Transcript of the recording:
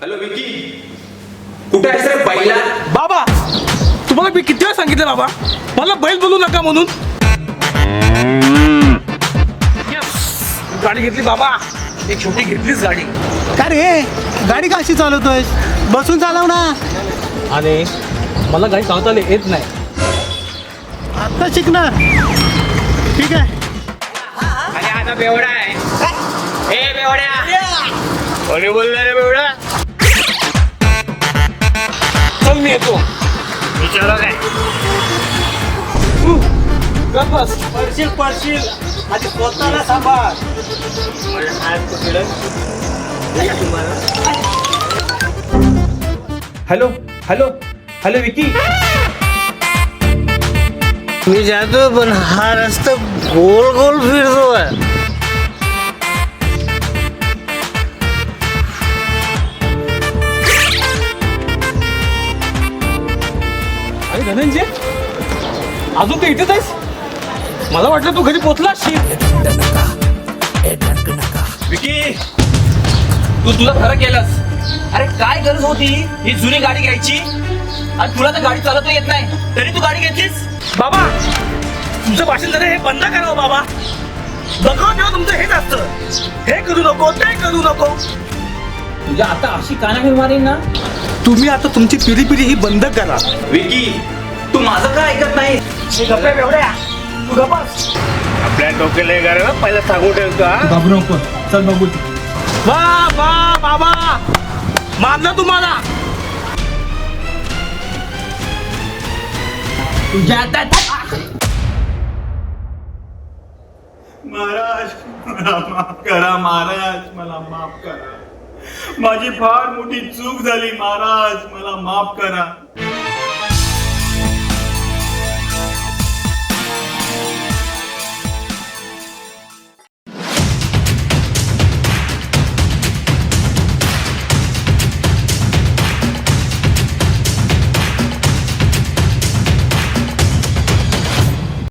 Hello Vicky कुठे आहेस रे बैला बाबा तुम्हाला मी किती वेळा सांगितलं बाबा? मला बैल बोलू नका म्हणून. गाडी घेतली बाबा. एक छोटी घेतलीच गाडी. का रे? गाडी कशी चालवतोय बसून चालव ना. आणि मला गाडी चालवता येत नाही. आता शिकणार. ठीक आहे. अरे आता बेवडा आहे. ए बेवड्या. कोणी बोलला रे बेवडा? चल मी येतो. विचारा काय? गप बस. पडशील पडशील. आधी स्वतःला सांभाळ. Hello hello hello Vicky. मी जातो पण हा रस्ता गोल गोल फिरतोय. धनंजय अजून ते इथेच आहेस? मला वाटलं तू घरी पोचला विकी तू तुला खरं केलंस. अरे काय गरज होती? ही जुनी गाडी घ्यायची? आणि तुला तर गाडी चालवता येत नाही. तरी तू गाडी घेतलीस? बाबा तुमचं भाषण जरा हे बंद करा हो बाबा. बघा तेव्हा तुमचं हेच असतं. हे करू नको ते करू नको. तुझ्या आता अशी कानाखाली मारेन ना? तुम्ही आता तुमची पिढी पिढी ही बंद करा. विकी तू माझं का ऐकत नाही? तू गप्पास. आपल्या डोक्याला घर पहिला सांगून ठेवतो हा घाबरू नको. चल बघू. वा वा बाबा. मानलं तुम्हाला? तुझ्या महाराज मला माफ करा महाराज मला माफ करा. माझी फार मोठी चूक झाली महाराज मला माफ करा.